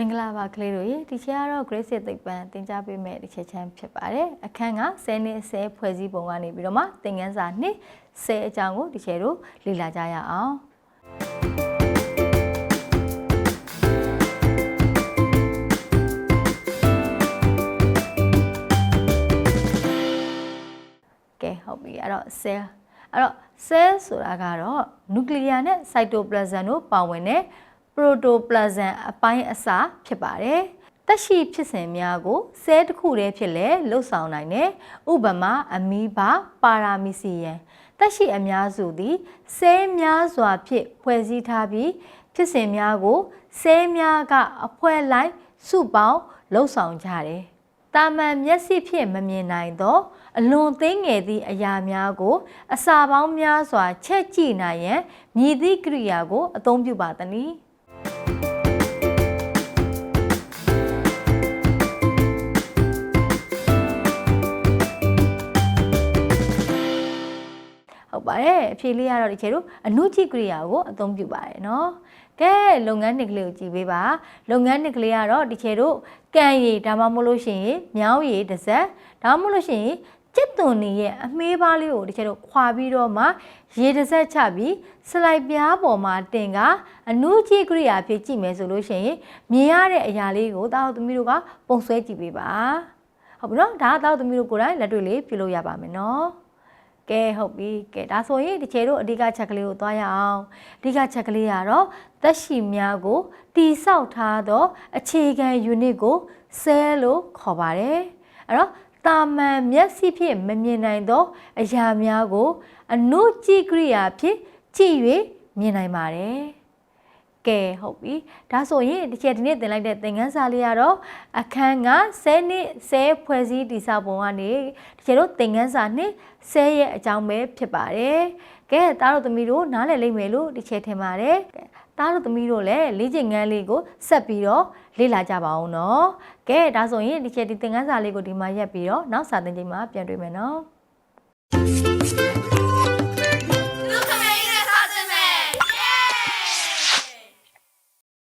င်္ဂလာပါကလေးတို့ရေဒီချက်ကတော့ Grace သိပ္ပံသင်ကြားပေးမယ့်ဒီချက်ချမ်းဖြစ်ပါတယ်အခန်းက10နှစ်10ဖွဲ့စည်းပုံကနေပြီးတော့မှသင်ခန်းစာ2 10အကြောင်းကိုဒီချက်တို့လေ့လာကြရအောင်ကဲဟုတ်ပြီအဲ့တော့ cell အဲ့တော့ cell ဆိုတာကတော့ nuclear နဲ့ cytoplasm တို့ပါဝင်တဲ့ protoplasm အပိုင်းအစာဖြစ်ပါတယ်။တက်ရှိဖြစ်စဉ်များကိုဆဲတစ်ခုတည်းဖြစ်လဲလှုပ်ဆောင်နိုင်တယ်။ဥပမာအမီးဘာပါရာမီစီယန်တက်ရှိအများစုသည်ဆဲများစွာဖြင့်ဖွဲ့စည်းထားပြီးဖြစ်စဉ်များကိုဆဲများကအဖွဲလိုက်စုပေါင်းလှုပ်ဆောင်ကြတယ်။တာမန်မျက်စိဖြင့်မမြင်နိုင်သော အလွန်သေးငယ်သည့်အရာများကို အစာပေါင်းများစွာချက်ကြည့်နိုင်ရန်မြည်သည့်ကိရိယာကိုအသုံးပြုပါသည်။ ဟုတ်ပါတယ်အဖြေလေးရတော့ဒီချေတို့အနုကြည့်ကရိယာကိုအသုံးပြုပါတယ်နော်ကဲလုပ်ငန်းနှစ်ကလေးကိုကြည်ပေးပါလုပ်ငန်းနှစ်ကလေးကတော့ဒီချေတို့ကံရည်ဒါမှမဟုတ်လို့ရှိရင်မြောင်းရည်တစ်စက်ဒါမှမဟုတ်လို့ရှိရင်ကျက်သွန်နေရဲ့အမေးပါးလေးကိုတကယ်တော့ခွာပြီးတော့မှရေတစ်စက်ချပြီးစလိုက်ပြားပေါ်မှာတင်ကအနုကြည့်ကရိယာဖြစ်ကြည့်မယ်ဆိုလို့ရှိရင်မြင်ရတဲ့အရာလေးကိုတာဟုတ်သမီးတို့ကပုံဆွဲကြည့်ပေးပါဟုတ်ပြီနော်ဒါကတာဟုတ်သမီးတို့ကိုယ်တိုင်လက်တွေ့လေးပြုလုပ်ရပါမယ်နော် ကဲဟုတ်ပြီကဲဒါဆိုရင်ဒီချေတို့အဓိကချက်ကလေးကိုသွားရအောင်အဓိကချက်ကလေးကတော့သက်ရှိများကိုတိဆောက်ထားသောအခြေခံ unit ကို cell လို့ခေါ်ပါတယ်အဲ့တော့တာမန်မျက်စိဖြင့်မမြင်နိုင်သော အရာများကို အနုကြည့်ကရိယာဖြင့်ကြည့်၍မြင်နိုင်ပါတယ် ကဲဟုတ်ပြီဒါဆိုရင်ဒီချက်ဒီနေ့သင်လိုက်တဲ့သင်ခန်းစာလေးကတော့အခန်းက10နှစ်10ဖွဲ့စည်းတည်ဆောက်ပုံကနေဒီချက်တို့သင်ခန်းစာနှစ်10ရဲ့အကြောင်းပဲဖြစ်ပါတယ်ကဲတားတို့သမီးတို့နားလည်လိမ့်မယ်လို့ဒီချက်ထင်ပါတယ်ကဲတားတို့သမီးတို့လည်းလေ့ကျင့်ခန်းလေးကိုဆက်ပြီးတော့လေ့လာကြပါအောင်နော်ကဲဒါဆိုရင်ဒီချက်ဒီသင်ခန်းစာလေးကိုဒီမှာရက်ပြီးတော့နောက်စာသင်ချိန်မှာပြန်တွေ့မယ်နော်